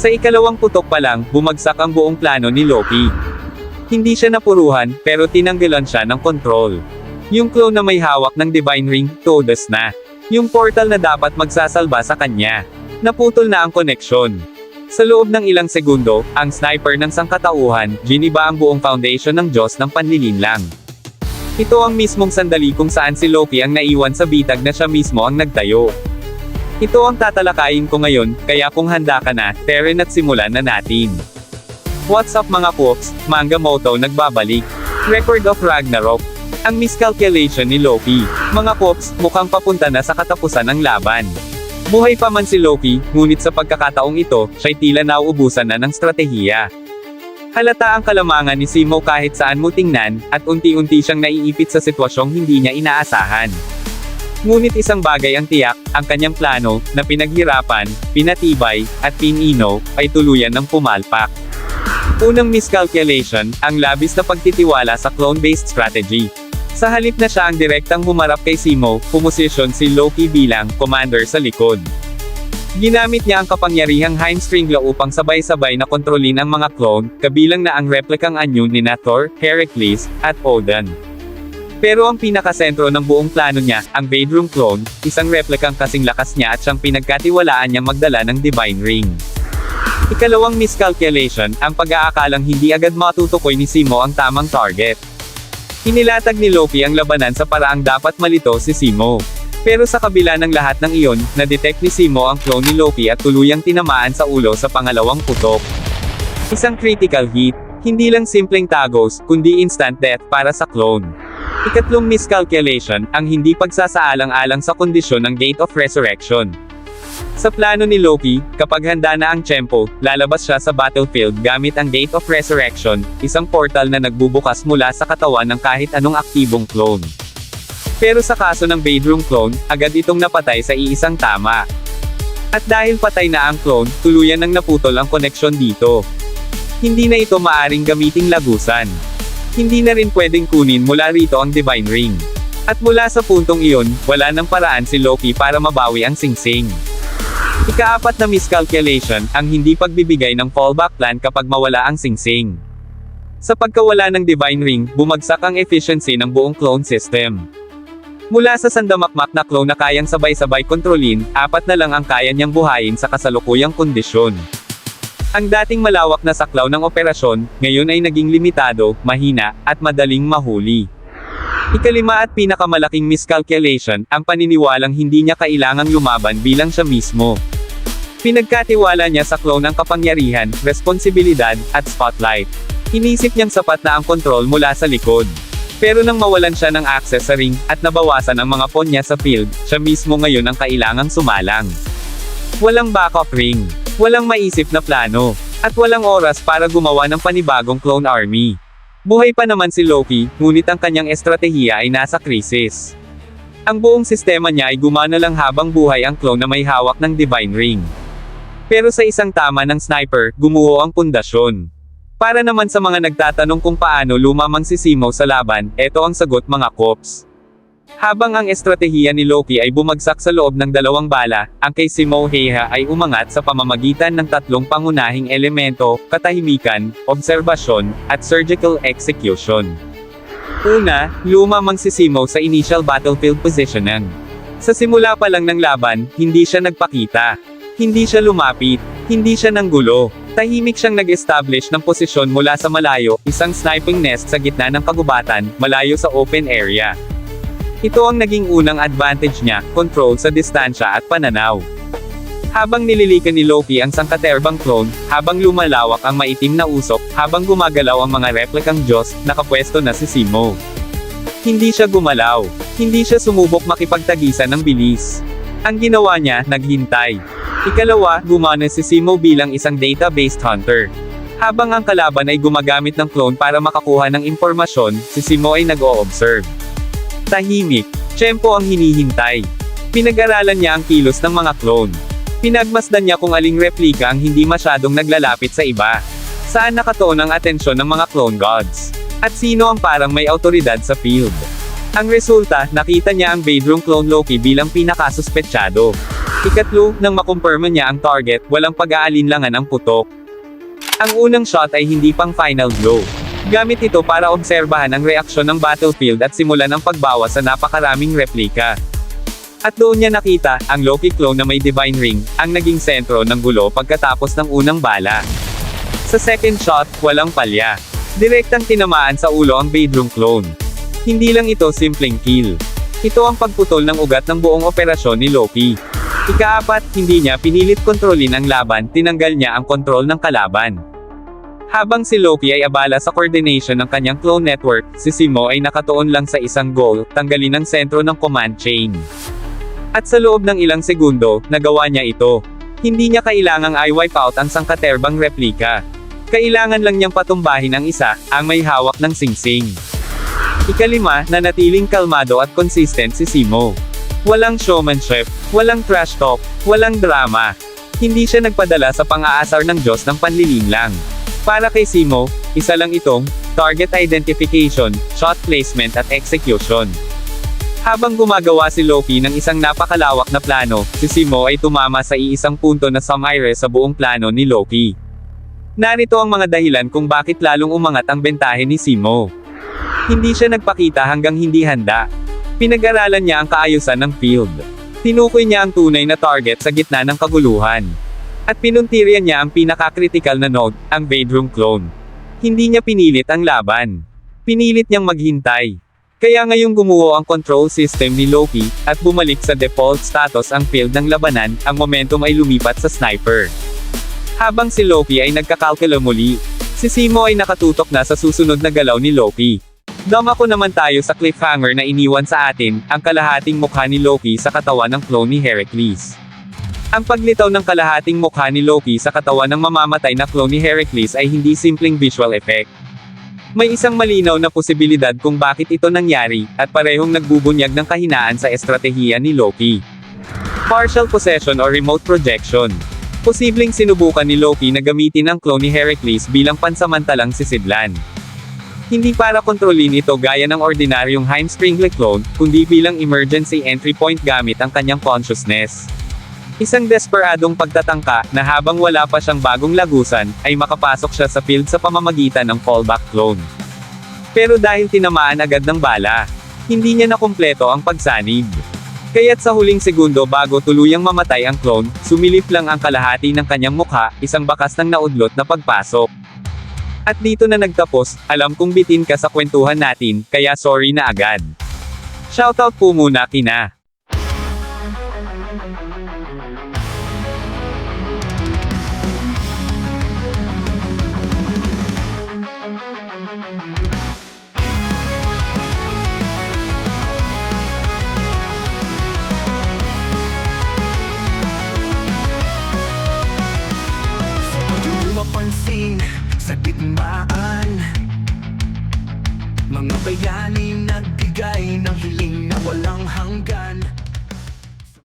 Sa ikalawang putok pa lang, bumagsak ang buong plano ni Loki. Hindi siya napuruhan, pero tinanggalan siya ng control. Yung clone na may hawak ng Divine Ring, todas na. Yung portal na dapat magsasalba sa kanya. Naputol na ang koneksyon. Sa loob ng ilang segundo, ang sniper ng sangkatauhan, giniba ang buong foundation ng Diyos ng panlilinlang. Ito ang mismong sandali kung saan si Loki ang naiwan sa bitag na siya mismo ang nagtayo. Ito ang tatalakayin ko ngayon, kaya kung handa ka na, Teren at simulan na natin. What's up mga poops, Manga Moto nagbabalik. Record of Ragnarok. Ang miscalculation ni Loki. Mga poops, mukhang papunta na sa katapusan ng laban. Buhay pa man si Loki, ngunit sa pagkakataong ito, siya'y tila nauubusan na ng strategiya. Halata ang kalamangan ni Simo kahit saan mo tingnan, at unti-unti siyang naiipit sa sitwasyong hindi niya inaasahan. Ngunit isang bagay ang tiyak, ang kanyang plano, na pinaghirapan, pinatibay, at pinino, ay tuluyan ng pumalpak. Unang miscalculation, ang labis na pagtitiwala sa clone-based strategy. Sa halip na siya ang direktang humarap kay Simo, pumosisyon si Loki bilang commander sa likod. Ginamit niya ang kapangyarihang Heimstringla upang sabay-sabay na kontrolin ang mga clone, kabilang na ang replikang anyo ni Thor, Heracles, at Odin. Pero ang pinakasentro ng buong plano niya, ang Bedroom clone, isang replikang kasing lakas niya at siyang pinagkatiwalaan niyang magdala ng Divine Ring. Ikalawang miscalculation, ang pag-aakalang hindi agad matutukoy ni Simo ang tamang target. Inilatag ni Loki ang labanan sa paraang dapat malito si Simo. Pero sa kabila ng lahat ng iyon, na-detect ni Simo ang clone ni Loki at tuluyang tinamaan sa ulo sa pangalawang putok. Isang critical hit, hindi lang simpleng tagos, kundi instant death para sa clone. Ikatlong miscalculation, ang hindi pagsasaalang-alang sa kondisyon ng Gate of Resurrection. Sa plano ni Loki, kapag handa na ang Tiyempo, lalabas siya sa battlefield gamit ang Gate of Resurrection, isang portal na nagbubukas mula sa katawan ng kahit anong aktibong clone. Pero sa kaso ng Bedroom clone, agad itong napatay sa iisang tama. At dahil patay na ang clone, tuluyan nang naputol ang koneksyon dito. Hindi na ito maaring gamiting lagusan. Hindi na rin pwedeng kunin mula rito ang Divine Ring. At mula sa puntong iyon, wala nang paraan si Loki para mabawi ang singsing. Ikaapat na miscalculation, ang hindi pagbibigay ng fallback plan kapag mawala ang singsing. Sa pagkawala ng Divine Ring, bumagsak ang efficiency ng buong clone system. Mula sa sandamakmak na clone na kayang sabay-sabay kontrolin, apat na lang ang kaya niyang buhayin sa kasalukuyang kondisyon. Ang dating malawak na saklaw ng operasyon, ngayon ay naging limitado, mahina, at madaling mahuli. Ikalima at pinakamalaking miscalculation, ang paniniwalang hindi niya kailangang lumaban bilang siya mismo. Pinagkatiwala niya sa clone ang kapangyarihan, responsibilidad, at spotlight. Inisip niyang sapat na ang kontrol mula sa likod. Pero nang mawalan siya ng access sa ring, at nabawasan ang mga pawn niya sa field, siya mismo ngayon ang kailangang sumalang. Walang backup ring, walang maisip na plano, at walang oras para gumawa ng panibagong clone army. Buhay pa naman si Loki, ngunit ang kanyang estratehiya ay nasa krisis. Ang buong sistema niya ay gumana lang habang buhay ang clone na may hawak ng Divine Ring. Pero sa isang tama ng sniper, gumuho ang pundasyon. Para naman sa mga nagtatanong kung paano lumamang si Simo sa laban, eto ang sagot mga kops. Habang ang estratehiya ni Loki ay bumagsak sa loob ng dalawang bala, ang kay Simo Heiha ay umangat sa pamamagitan ng tatlong pangunahing elemento, katahimikan, obserbasyon, at surgical execution. Una, lumamang si Simo sa initial battlefield positioning. Sa simula pa lang ng laban, hindi siya nagpakita. Hindi siya lumapit. Hindi siya nanggulo. Tahimik siyang nag-establish ng posisyon mula sa malayo, isang sniping nest sa gitna ng kagubatan, malayo sa open area. Ito ang naging unang advantage niya, control sa distansya at pananaw. Habang nililikan ni Loki ang sangkaterbang clone, habang lumalawak ang maitim na usok, habang gumagalaw ang mga replikang Diyos, nakapwesto na si Simo. Hindi siya gumalaw. Hindi siya sumubok makipagtagisan ng bilis. Ang ginawa niya, naghintay. Ikalawa, gumana si Simo bilang isang database hunter. Habang ang kalaban ay gumagamit ng clone para makakuha ng impormasyon, si Simo ay nag-o-observe. Tahimik. Tiyempo ang hinihintay. Pinag-aralan niya ang kilos ng mga clone. Pinagmasdan niya kung aling replika ang hindi masyadong naglalapit sa iba. Saan nakatuon ang atensyon ng mga clone gods? At sino ang parang may autoridad sa field? Ang resulta, nakita niya ang Bedroom clone Loki bilang pinakasuspetsyado. Ikatlo, nang makumpirma niya ang target, walang pag-aalinlangan ang putok. Ang unang shot ay hindi pang final blow. Gamit ito para obserbahan ang reaksyon ng battlefield at simulan ang pagbawas sa napakaraming replika. At doon niya nakita, ang Loki clone na may Divine Ring, ang naging sentro ng gulo pagkatapos ng unang bala. Sa second shot, walang palya. Direktang tinamaan sa ulo ang Bedroom clone. Hindi lang ito simpleng kill. Ito ang pagputol ng ugat ng buong operasyon ni Loki. Ikaapat, hindi niya pinilit kontrolin ang laban, tinanggal niya ang kontrol ng kalaban. Habang si Loki ay abala sa coordination ng kanyang clone network, si Simo ay nakatuon lang sa isang goal, tanggalin ang sentro ng command chain. At sa loob ng ilang segundo, nagawa niya ito. Hindi niya kailangang i-wipe out ang sangkaterbang replika. Kailangan lang niyang patumbahin ang isa, ang may hawak ng singsing. Ikalima, nanatiling kalmado at consistent si Simo. Walang showmanship, walang trash talk, walang drama. Hindi siya nagpadala sa pang-aasar ng Diyos ng panlilim lang. Para kay Simo, isa lang itong, target identification, shot placement at execution. Habang gumagawa si Loki ng isang napakalawak na plano, si Simo ay tumama sa iisang punto na sumire sa buong plano ni Loki. Narito ang mga dahilan kung bakit lalong umangat ang bentahe ni Simo. Hindi siya nagpakita hanggang hindi handa. Pinag-aralan niya ang kaayusan ng field. Tinukoy niya ang tunay na target sa gitna ng kaguluhan. At pinuntiryan niya ang pinaka-critical na node, ang bedroom clone. Hindi niya pinilit ang laban. Pinilit niyang maghintay. Kaya ngayong gumuho ang control system ni Loki, at bumalik sa default status ang field ng labanan, ang momentum ay lumipat sa sniper. Habang si Loki ay nagkakalkula muli, si Simo ay nakatutok na sa susunod na galaw ni Loki. Damako naman tayo sa cliffhanger na iniwan sa atin, ang kalahating mukha ni Loki sa katawan ng clone ni Heracles. Ang paglitaw ng kalahating mukha ni Loki sa katawan ng mamamatay na clone ni Heracles ay hindi simpleng visual effect. May isang malinaw na posibilidad kung bakit ito nangyari, at parehong nagbubunyag ng kahinaan sa estratehiya ni Loki. Partial possession or remote projection. Posibleng sinubukan ni Loki na gamitin ang clone ni Heracles bilang pansamantalang sisidlan. Hindi para kontrolin ito gaya ng ordinaryong Heimskringla clone, kundi bilang emergency entry point gamit ang kanyang consciousness. Isang desperadong pagtatangka, na habang wala pa siyang bagong lagusan, ay makapasok siya sa field sa pamamagitan ng fallback clone. Pero dahil tinamaan agad ng bala, hindi niya nakumpleto ang pagsanib. Kaya't sa huling segundo bago tuluyang mamatay ang clone, sumilip lang ang kalahati ng kanyang mukha, isang bakas ng naudlot na pagpasok. At dito na nagtapos, alam kong bitin ka sa kwentuhan natin, kaya sorry na agad. Shoutout po muna kina.